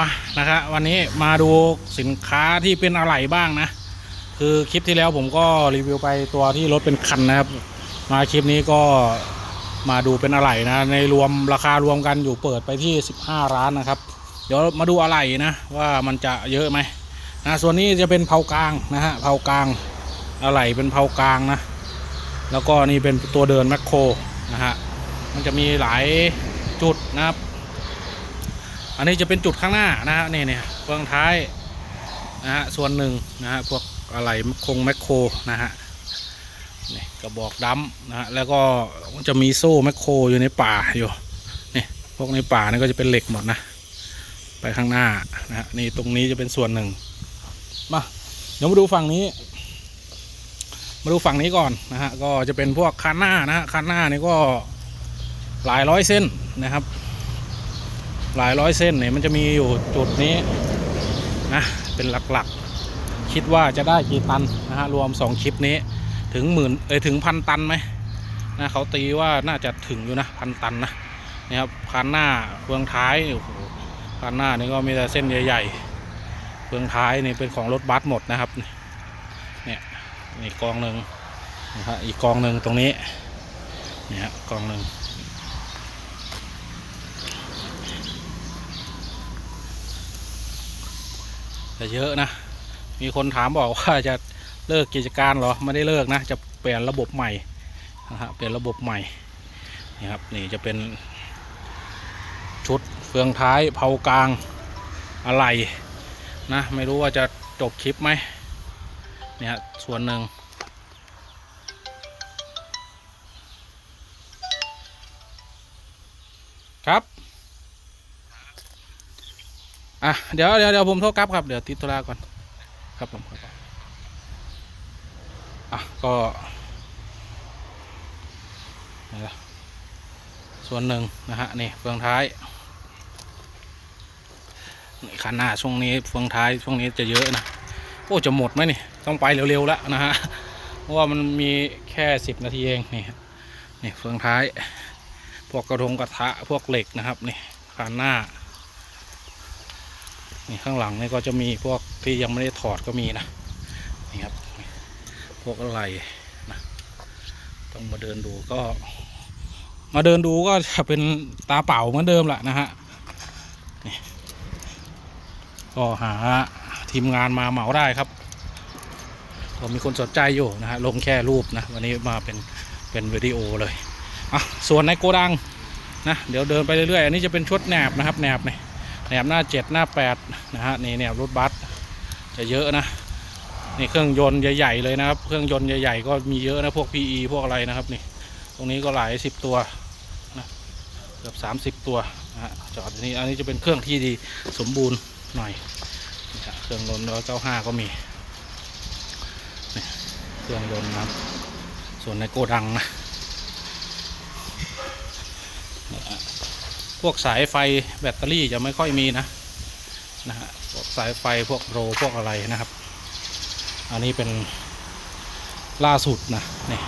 มานะครับวันนี้มาดูสินค้าที่เป็นอะไหล่บ้างนะ คือคลิปที่แล้วผมก็รีวิวไปตัวที่รถเป็นคันนะครับ มาคลิปนี้ก็มาดูเป็นอะไหล่นะ ในรวมราคารวมกันอยู่เปิดไปที่ 15 ร้านนะครับ เดี๋ยวมาดูอะไหล่นะ ว่ามันจะเยอะไหมนะส่วนนี้จะเป็นเผากลางนะฮะเผากลางอะไหล่เป็นเผากลางนะ แล้วก็นี่เป็นตัวเดินแมคโครนะฮะมันจะมีหลายจุดนะครับ อันนี้จะเป็นจุดข้างหน้านะฮะนี่เนี่ยเฟืองท้ายนะฮะส่วนหนึ่งนะฮะพวกอะไรคงแมคโครนะฮะนี่กระบอกดำนะฮะแล้วก็จะมีโซ่แมคโครอยู่ในป่าอยู่นี่พวกในป่านี่ก็จะเป็นเหล็กหมดนะ ไปข้างหน้านะฮะนี่ตรงนี้จะเป็นส่วนหนึ่งมาเดี๋ยวมาดูฝั่งนี้ มาดูฝั่งนี้ก่อนนะฮะก็จะเป็นพวกคันหน้านะฮะคันหน้านี่ก็หลายร้อยเส้นนะครับ หลายร้อยเส้นเนี่ยมันจะมีอยู่จุดนี้นะเป็นหลักๆ คิดว่าจะได้กี่ตันนะฮะรวม 2 คลิปนี้ถึงหมื่นเอ้ยถึงพันตันไหมนะเขาตีว่าน่าจะถึงอยู่นะพันตันนะนี่ครับคันหน้าเฟืองท้ายโอ้โหคันหน้านี่ก็มีแต่เส้นใหญ่ ๆเฟืองท้ายนี่เป็นของรถบัสหมดนะครับเนี่ยนี่กองหนึ่งนะฮะอีกกองหนึ่งตรงนี้เนี่ยกองหนึ่ง จะเยอะนะ มีคนถามบอกว่าจะเลิกกิจการเหรอ ไม่ได้เลิกนะ จะเปลี่ยนระบบใหม่นะฮะเปลี่ยนระบบใหม่นี่ครับนี่จะเป็นชุดเฟืองท้ายเผากลางอะไรนะ ไม่รู้ว่าจะจบคลิปไหมเนี่ยส่วนหนึ่ง อะเดี๋ยวเดี๋ยวเดี๋ยวผมโทรกลับครับเดี๋ยวติดธุระก่อนครับผมครับอะก็ส่วนหนึ่งนะฮะนี่เฟืองท้ายนี่คันหน้าช่วงนี้เฟืองท้ายช่วงนี้จะเยอะนะโอ้จะหมดไหมนี่ต้องไปเร็วๆแล้วนะฮะเพราะว่ามันมีแค่สิบนาทีเองนี่นี่เฟืองท้าย พวกกระทงกระทะพวกเหล็กนะครับนี่คันหน้า นี่ข้างหลังนี่ก็จะมีพวกที่ยังไม่ได้ถอดก็มีนะนี่ครับ พวกอะไรนะต้องมาเดินดูก็ มาเดินดูก็จะเป็นตาเปล่าเหมือนเดิมแหละนะฮะนี่ก็หาทีมงานมาเหมาได้ครับก็มีคนสนใจอยู่นะฮะลงแค่รูปนะวันนี้มาเป็นเป็นวิดีโอเลยอะส่วนในโกดังนะเดี๋ยวเดินไปเรื่อยๆ อันนี้จะเป็นชุดแหนบนะครับแหนบเนี่ย แหนบหน้าเจ็ดหน้าแปดนะฮะนี่แหนบรถบัสจะเยอะนะนี่เครื่องยนต์ใหญ่ๆเลยนะครับ เครื่องยนต์ใหญ่ๆก็มีเยอะนะพวก PE พวกอะไรนะครับนี่ ตรงนี้ก็หลายสิบตัวนะเกือบสามสิบ30ตัวนะฮะจอดนี่อันนี้จะเป็นเครื่องที่ดีสมบูรณ์หน่อยเครื่องยนต์ร้อยเก้าห้าก็มีเครื่องยนต์นะครับส่วนในโกดังนะ พวกสายไฟแบตเตอรี่จะไม่ค่อยมีนะนะฮะพวกสายไฟพวกโรพวกอะไรนะครับ อันนี้เป็นล่าสุดนะนี่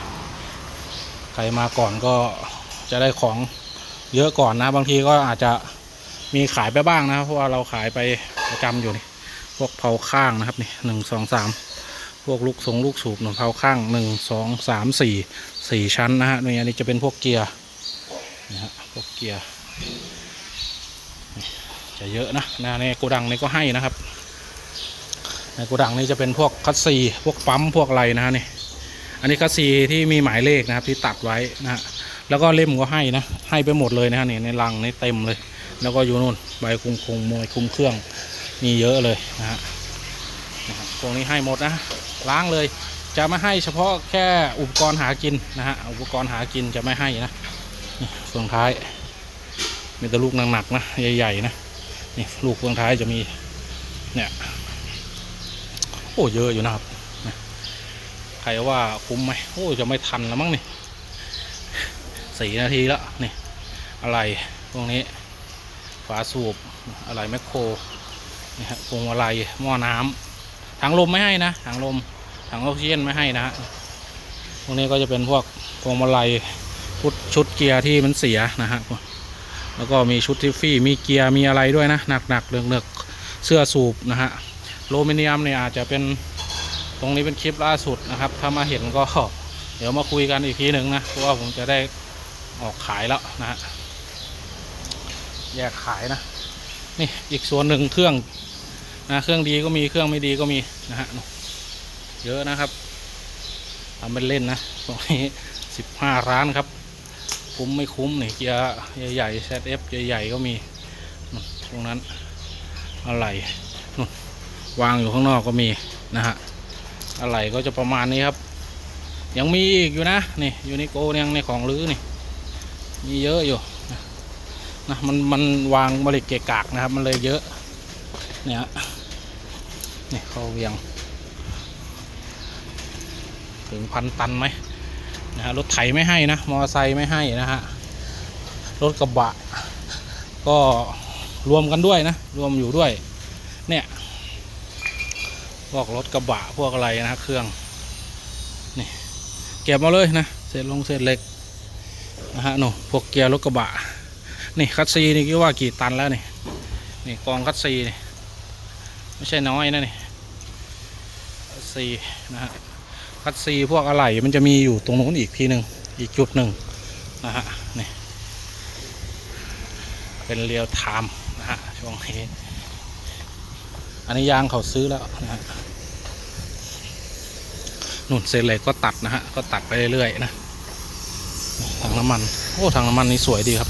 ใครมาก่อนก็จะได้ของเยอะก่อนนะ บางทีก็อาจจะมีขายไปบ้างนะเพราะว่าเราขายไปประจำอยู่นี่พวกเผาข้างนะครับนี่หนึ่งสองสามพวกลูกทรงลูกสูบหนึ่งเผาข้างหนึ่งสองสามสี่สี่ชั้นนะฮะนี่อันนี้จะเป็นพวกเกียร์นะฮะพวกเกียร์ จะเยอะนะนะในโกดังนี้ก็ให้นะครับ ในโกดังนี้จะเป็นพวกคัสซีพวกปั๊มพวกอะไรนะฮะนี่อันนี้คัสซีที่มีหมายเลขนะครับที่ตัดไว้นะฮะแล้วก็เล่มก็ให้นะให้ไปหมดเลยนะฮะนี่ในลังนี่เต็มเลย แล้วก็อยู่นู่นใบคุมคงมวยคุมเครื่องมีเยอะเลยนะฮะนะครับพวกนี้ให้หมดนะล้างเลย จะไม่ให้เฉพาะแค่อุปกรณ์หากินนะฮะอุปกรณ์หากินจะไม่ให้นะส่วนท้าย มีแต่ลูกหนักๆนะใหญ่ๆนะนี่ลูกเฟืองท้ายจะมีเนี่ยโอ้เยอะอยู่นะครับใครว่าคุ้มไหมโอ้จะไม่ทันแล้วมั้งนี่สี่นาทีแล้วนี่อะไรพวกนี้ฝาสูบอะไรแมคโครนี่ฮะพวงมาลัยหม้อน้ำถังลมไม่ให้นะถังลมถังออกซิเจนไม่ให้นะฮะพวกนี้ก็จะเป็นพวกพวงมาลัยชุดชุดเกียร์ที่มันเสียนะฮะ แล้วก็มีชุดทิฟฟี่ มีเกียร์ มีอะไรด้วยนะ หนักๆเนือกเสื้อสูบนะฮะโลมิเนียมเนี่ยอาจจะเป็นตรงนี้เป็นคลิปล่าสุดนะครับ ถ้ามาเห็นก็เดี๋ยวมาคุยกันอีกทีหนึ่งนะ เพราะว่าผมจะได้ออกขายแล้วนะฮะ แยกขายนะ นี่อีกส่วนหนึ่งเครื่องนะเครื่องดีก็มีเครื่องไม่ดีก็มีนะฮะเยอะนะครับทำเป็นเล่นนะตรงนี้สิบห้าร้านครับ คุ้มไม่คุ้มเนี่ยเกียร์ใหญ่ๆ ZF ใหญ่ๆก็มีตรงนั้นอะไรวางอยู่ข้างนอกก็มีนะฮะอะไรก็จะประมาณนี้ครับ ยังมีอีกอยู่นะนี่ยูนิโกเนี่ยในของรื้อนี่มีเยอะอยู่นะนะมันมันวางบริเกกากนะครับ มันเลยเยอะเนี่ยนี่เขาเวียง ถึงพันตันไหม นะฮะรถไถไม่ให้นะมอเตอร์ไซค์ไม่ให้นะฮะรถกระบะ ก็รวมกันด้วยนะ รวมอยู่ด้วย เนี่ย พวกรถกระบะพวกอะไรนะเครื่องนี่เก็บมาเลยนะเศษลงเศษเหล็กนะฮะโน่พวกเกียร์รถกระบะนี่คัตซีนี่คิดว่ากี่ตันแล้วนี่นี่กองคัตซีนี่ไม่ใช่น้อยนะนี่คัตซีนะฮะ คัดซีพวกอะไหล่มันจะมีอยู่ตรงนู้นอีกทีหนึ่งอีกจุดหนึ่งนะฮะนี่เป็นเรียวไทม์นะฮะช่วงนี้อันนี้ยางเขาซื้อแล้วนะฮะนุ่นเซเลก็ตัดนะฮะก็ตัดไปเรื่อยๆนะถังน้ำมันโอ้ถังน้ำมันนี่สวยดีครับ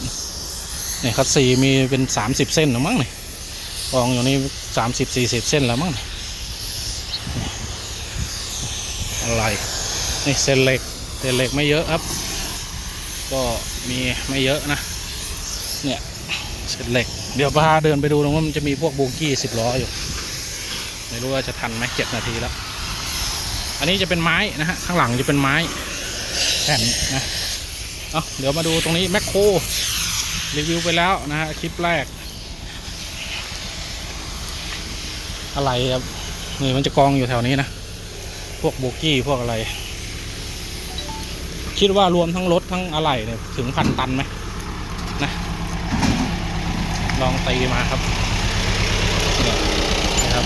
เนี่ยคัดซีมีเป็นสามสิบเส้นหรือมั้งเนี่ยกองอยู่นี่สามสิบสี่สิบเส้นแล้วมั้งนี่ย อะไรนี่เส้นเหล็กเส้นเหล็กไม่เยอะครับ ก็มีไม่เยอะนะ เนี่ยเส้นเหล็ก เดี๋ยวพาเดินไปดูตรงว่ามันจะมีพวกโบกี้สิบล้ออยู่ ไม่รู้ว่าจะทันไหมเจ็ดนาทีแล้ว อันนี้จะเป็นไม้นะฮะข้างหลังจะเป็นไม้แผ่นนะเอาเดี๋ยวมาดูตรงนี้แมคโครรีวิวไปแล้วนะฮะคลิปแรก อะไรครับนี่มันจะกองอยู่แถวนี้นะ พวกโบกี้พวกอะไร คิดว่ารวมทั้งรถทั้งอะไหล่เนี่ยถึงพันตันไหมนะ ลองตีมาครับเนี่ยนะครับ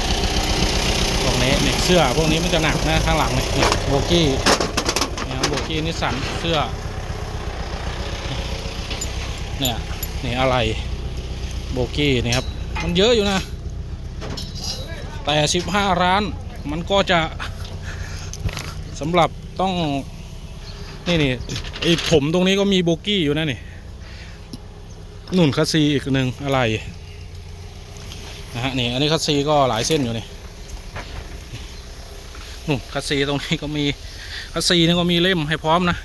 พวกนี้เนี่ยเสื้อพวกนี้มันจะหนักนะข้างหลังเนี่ยโบกี้เนี่ยโบกี้นิสสันเสื้อ เนี่ยนี่อะไรโบกี้นี่ครับ มันเยอะอยู่นะ แต่สิบห้าร้านมันก็จะ สำหรับต้องนี่นี่ไอผมตรงนี้ก็มีโบกี้อยู่นะนี่หนุนคัสซีอีกหนึ่งอะไรนะฮะนี่อันนี้คัสซีก็หลายเส้นอยู่นี่หนุ่นคัสซีตรงนี้ก็มีคัสซีนี่ก็มีเล่มให้พร้อมนะ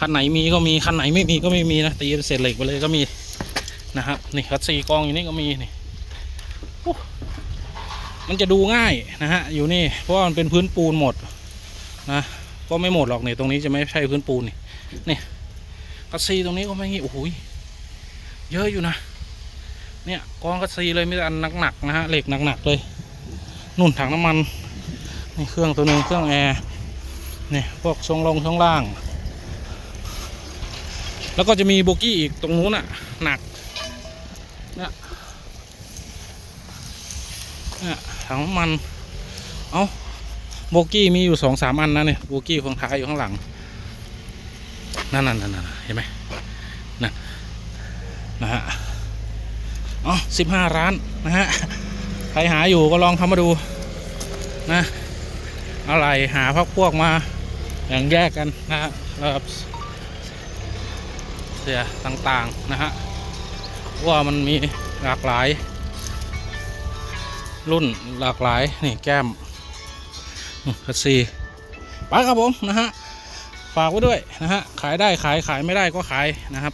คันไหนมีก็มีคันไหนไม่มีก็ไม่มีนะตีเป็นเศษเหล็กไปเลยก็มีนะครับนี่คัสซีกองอยู่นี่ก็มีนี่มันจะดูง่ายนะฮะอยู่นี่เพราะมันเป็นพื้นปูนหมด นะก็ไม่หมดหรอกเนี่ยตรงนี้จะไม่ใช่พื้นปูนนี่นี่กัสซีตรงนี้ก็ไม่งี้โอ้โหยเยอะอยู่นะเนี่ยกองกัสซีเลยมีแต่อันหนักๆนะฮะเหล็กหนักๆเลยนุ่นถังน้ำมันนี่เครื่องตัวหนึงเครื่องแอร์นี่พวกช่วงลงช่วงล่าง แล้วก็จะมีโบกี้อีกตรงนู้นอะหนักเนี่ยเนี่ยถังน้ำมันเอา โบกี้มีอยู่สองสามอันนะเนี่ยโบกี้ฝั่งท้ายอยู่ข้างหลัง นั่นนั่นนั่นเห็นไหมนั่นะฮะอ๋อสิบห้าร้านนะฮะใครหาอยู่ก็ลองเข้ามาดูนะอะไรหาพักพวกมาอย่างแยกกันนะฮะแล้วเสียต่างๆนะฮะว่ามันมีหลากหลาย รุ่นหลากหลายนี่แก้ม คัสซีไปครับผมนะฮะฝากไว้ด้วยนะฮะขายได้ขายขายไม่ได้ก็ขายนะครับ